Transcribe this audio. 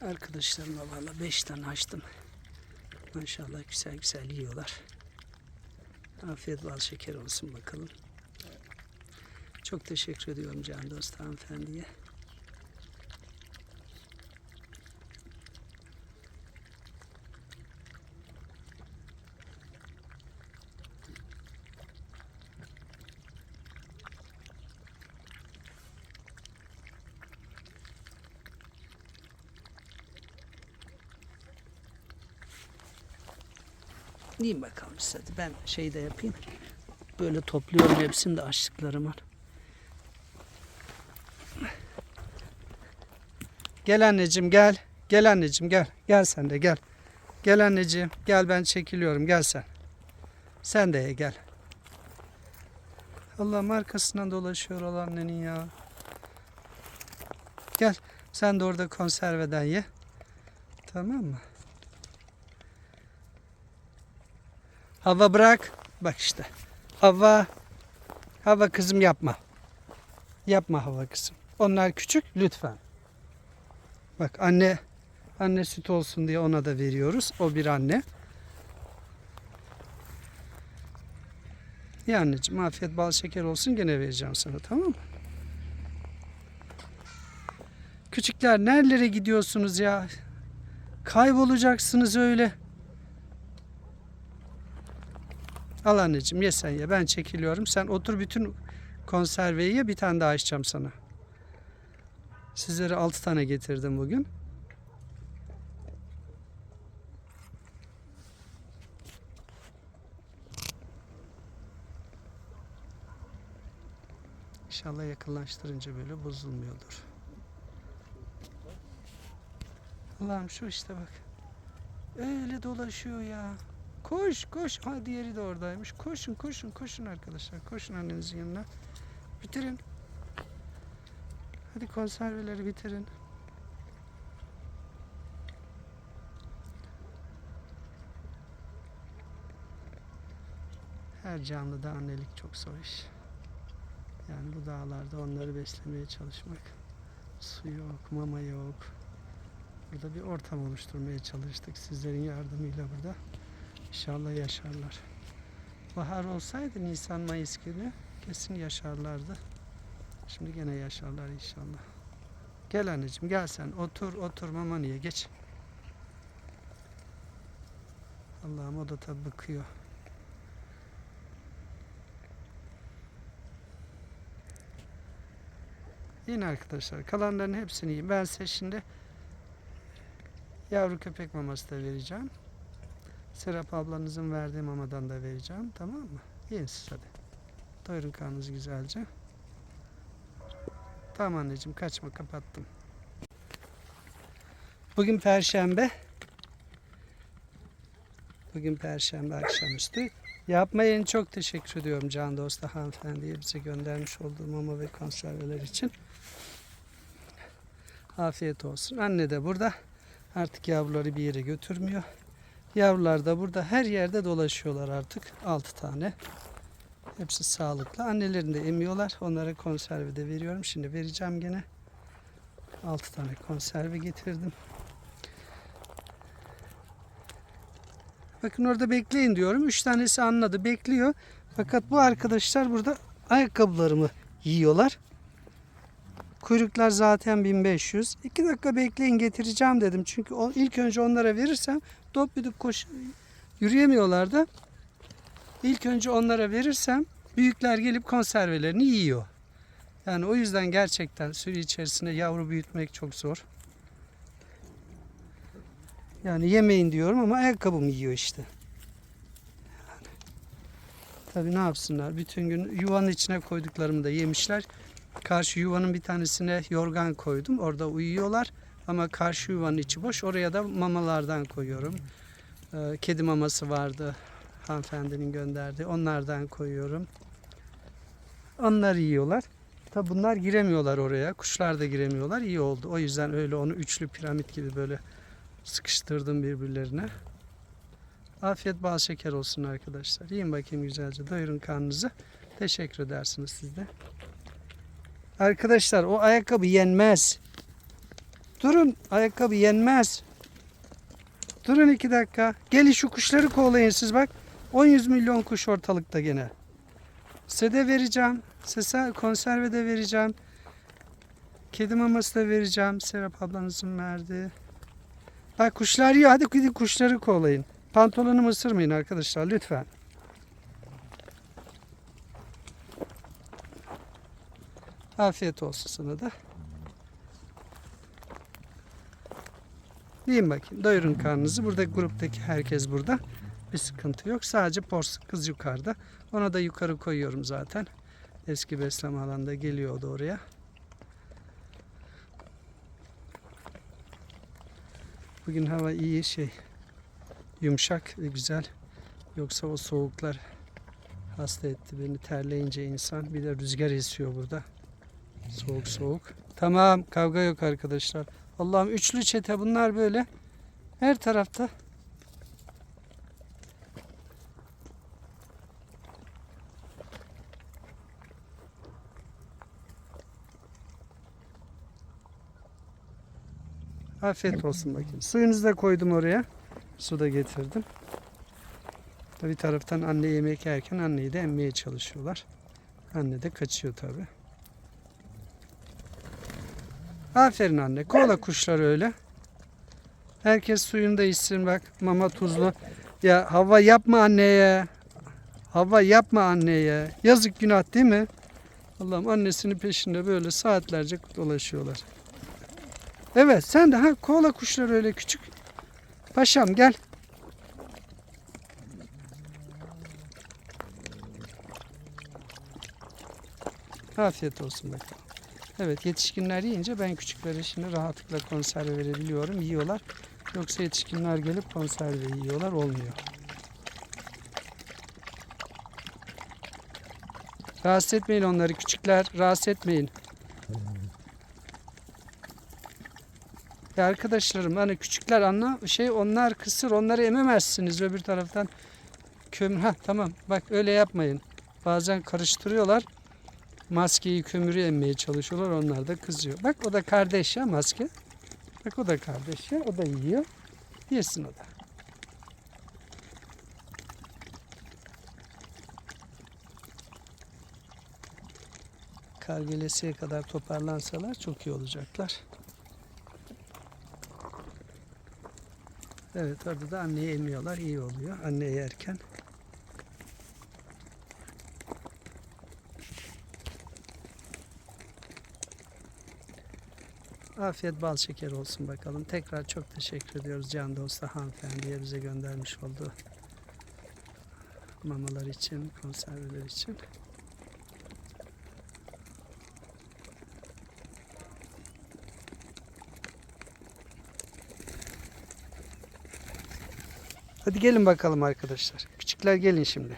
Arkadaşlarımla valla 5 tane açtım. Maşallah güzel güzel yiyorlar. Afiyet bal şeker olsun bakalım. Çok teşekkür ediyorum Can Dost hanımefendiye. Diyeyim bakalım size. de. Ben şey de yapayım. Böyle topluyorum hepsini de açtıklarımın. Gel anneciğim gel. Gel anneciğim gel. Gel sen de gel. Gel anneciğim. Gel ben çekiliyorum. Gel sen. Sen de gel. Allah'ım arkasından dolaşıyor o annenin ya. Gel. Sen de orada konserveden ye. Tamam mı? Hava bırak. Bak işte. Hava. Hava kızım yapma. Yapma hava kızım. Onlar küçük lütfen. Bak anne anne süt olsun diye ona da veriyoruz. O bir anne. Ya anneciğim afiyet bal şeker olsun gene vereceğim sana tamam mı? Küçükler nerelere gidiyorsunuz ya? Kaybolacaksınız öyle. Al anneciğim ye sen ye. Ben çekiliyorum. Sen otur bütün konserveyi ye. Bir tane daha açacağım sana. Sizlere 6 tane getirdim bugün. İnşallah yakınlaştırınca böyle bozulmuyordur. Allah'ım şu işte bak. Öyle dolaşıyor ya. Koş koş. Ha diğeri de oradaymış. Koşun koşun koşun arkadaşlar. Koşun annenizin yanına. Bitirin. Hadi konserveleri bitirin. Her canlıda annelik çok zor iş. Yani bu dağlarda onları beslemeye çalışmak. Su yok, mama yok. Burada bir ortam oluşturmaya çalıştık sizlerin yardımıyla burada. İnşallah yaşarlar. Bahar olsaydı Nisan Mayıs gibi kesin yaşarlardı. Şimdi gene yaşarlar inşallah. Gel anneciğim gel sen otur otur mama niye geç. Allah'ım o da tabi bakıyor. Yiyin arkadaşlar. Kalanların hepsini yiyin. Ben size şimdi yavru köpek maması da vereceğim. Serap ablanızın verdiği mamadan da vereceğim. Tamam mı? Yiyin siz hadi. Doyurun karnınızı güzelce. Tamam anneciğim kaçma kapattım. Bugün perşembe. Bugün perşembe akşamüstü. Yapmayın çok teşekkür ediyorum Can Dosta hanımefendiye bize göndermiş olduğu mama ve konserveler için. Afiyet olsun. Anne de burada. Artık yavruları bir yere götürmüyor. Yavrular da burada her yerde dolaşıyorlar artık. 6 tane. Hepsi sağlıklı. Annelerini de emiyorlar. Onlara konserve de veriyorum. Şimdi vereceğim gene. 6 tane konserve getirdim. Bakın orada bekleyin diyorum. 3 tanesi anladı. Bekliyor. Fakat bu arkadaşlar burada ayakkabılarımı yiyorlar. Kuyruklar zaten 1500. 2 dakika bekleyin getireceğim dedim. Çünkü ilk önce onlara verirsem dop düdük koş yürüyemiyorlar da. İlk önce onlara verirsem büyükler gelip konservelerini yiyor. Yani o yüzden gerçekten sürü içerisinde yavru büyütmek çok zor. Yani yemeyin diyorum ama ayakkabımı yiyor işte. Yani. Tabii ne yapsınlar? Bütün gün yuvanın içine koyduklarımı da yemişler. Karşı yuvanın bir tanesine yorgan koydum. Orada uyuyorlar. Ama karşı yuvanın içi boş. Oraya da mamalardan koyuyorum. Ee, Kedi maması vardı. Hanımefendinin gönderdiği. Onlardan koyuyorum. Onlar yiyorlar. Tabi bunlar giremiyorlar oraya. Kuşlar da giremiyorlar. İyi oldu. O yüzden öyle onu üçlü piramit gibi böyle sıkıştırdım birbirlerine. Afiyet bal şeker olsun arkadaşlar. Yiyin bakayım güzelce. Doyurun karnınızı. Teşekkür edersiniz siz de. Arkadaşlar o ayakkabı yenmez. Durun ayakkabı yenmez. Durun iki dakika. Gelin şu kuşları kovalayın siz bak. 10-100 milyon kuş ortalıkta gene. Size de vereceğim. Size konserve de vereceğim. Kedi maması da vereceğim. Serap ablanızın verdiği. Bak kuşlar yiyor. Hadi gidin kuşları kovalayın. Pantolonumu ısırmayın arkadaşlar lütfen. Afiyet olsun sana da. Yiyin bakayım. Doyurun karnınızı. Burada gruptaki herkes burada. Bir sıkıntı yok. Sadece pors kız yukarıda. Ona da yukarı koyuyorum zaten. Eski besleme alanında geliyor o da oraya. Bugün hava iyi şey. Yumuşak ve güzel. Yoksa o soğuklar hasta etti beni. Terleyince insan. Bir de rüzgar esiyor burada. Soğuk soğuk. Tamam kavga yok arkadaşlar. Allah'ım üçlü çete bunlar böyle. Her tarafta. Afiyet olsun bakayım. Suyunuzu da koydum oraya. Su da getirdim. Bir taraftan anne yemek yerken anneyi de emmeye çalışıyorlar. Anne de kaçıyor tabi. Aferin anne. Kola kuşlar öyle. Herkes suyunu da içsin bak. Mama tuzlu. Ya hava yapma anneye. Hava yapma anneye. Yazık günah değil mi? Allah'ım annesinin peşinde böyle saatlerce dolaşıyorlar. Evet sen de ha kola kuşlar öyle küçük. Paşam gel. Afiyet olsun bakalım. Evet yetişkinler yiyince ben küçükleri şimdi rahatlıkla konserve verebiliyorum. Yiyorlar. Yoksa yetişkinler gelip konserve yiyorlar olmuyor. Rahatsız etmeyin onları küçükler. Rahatsız etmeyin. Ya arkadaşlarım hani küçükler anla şey onlar kısır onları ememezsiniz öbür taraftan kömür ha tamam bak öyle yapmayın bazen karıştırıyorlar maskeyi kömürü emmeye çalışıyorlar onlar da kızıyor bak o da kardeş ya maske bak o da kardeş ya o da yiyor yesin o da kar kadar toparlansalar çok iyi olacaklar. Evet orada da anneyi emiyorlar. iyi oluyor. Anne yerken. Afiyet bal şeker olsun bakalım. Tekrar çok teşekkür ediyoruz Can Dost'a hanımefendiye bize göndermiş olduğu mamalar için, konserveler için. Hadi gelin bakalım arkadaşlar. Küçükler gelin şimdi.